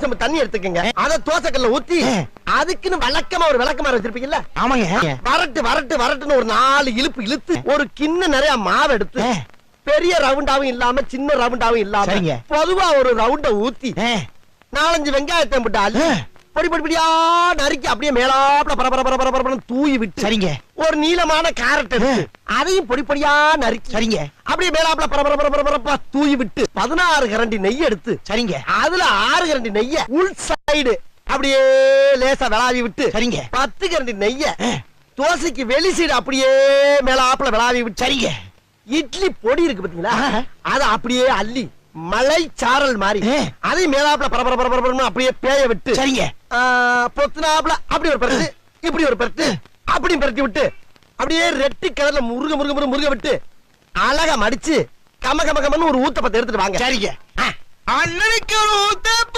செம்பு தண்ணி எடுத்துக்கங்க அத தோசைக்கல்ல ஊத்தி. அதுக்குன்னு வழக்கமா ஒரு விளக்கமாறு வச்சிருப்பீங்கல்ல ஆமாங்க வரட்டு வரட்டு வரட்டுன்னு ஒரு நாலு இழுப்பு இழுத்து ஒரு கிண்ண நிறைய மாவு எடுத்து. பெரிய ரவுண்டாவும் இல்லாம சின்ன ரவுண்டாவும் இல்லாம. பொதுவா ஒரு ரவுண்ட ஊத்தி நாலஞ்சு வெங்காயத்தை போட்டு. பொடி பொடி பொடியா நறுக்கி அப்படியே மேலாப்ல பர பர பர பர பரபரன்னு தூவி விட்டு சரிங்க ஒரு நீளமான கேரட் அதையும் பொடி பொடியா நறுக்கி சரிங்க. அப்படியே மேலாப்ல பர பர பர பர பரப்பா தூவி விட்டு பதினாறு கரண்டி நெய் எடுத்து சரிங்க. அதுல ஆறு கரண்டி நெய்ய உள் சைடு அப்படியே லேசா விளாவி விட்டு சரிங்க. பத்து கரண்டி நெய்ய தோசைக்கு வெளி சைடு அப்படியே மேலாப்ல விளாவி விட்டு சரிங்க. இட்லி பொடி இருக்கு பாத்தீங்களா. அத அப்படியே அள்ளி மலை சாரல் மாதிரி. அதையும் மேலாப்ல பரபர பரபர பரபரன்னு அப்படியே பேய விட்டு சரிங்க. பொத்துனாப்ல அப்படி ஒரு பரட்டு இப்படி ஒரு பரட்டு அப்படி பரட்டி விட்டு அப்படியே ரெட்டி கலர்ல முருக முருக முருக முருக விட்டு அழகா மடிச்சு கம கம கமன்னு ஒரு ஊத்தப்பத்தை எடுத்துட்டு வாங்க சரிங்க. அண்ணனுக்கு ஒரு ஊத்தப்பம்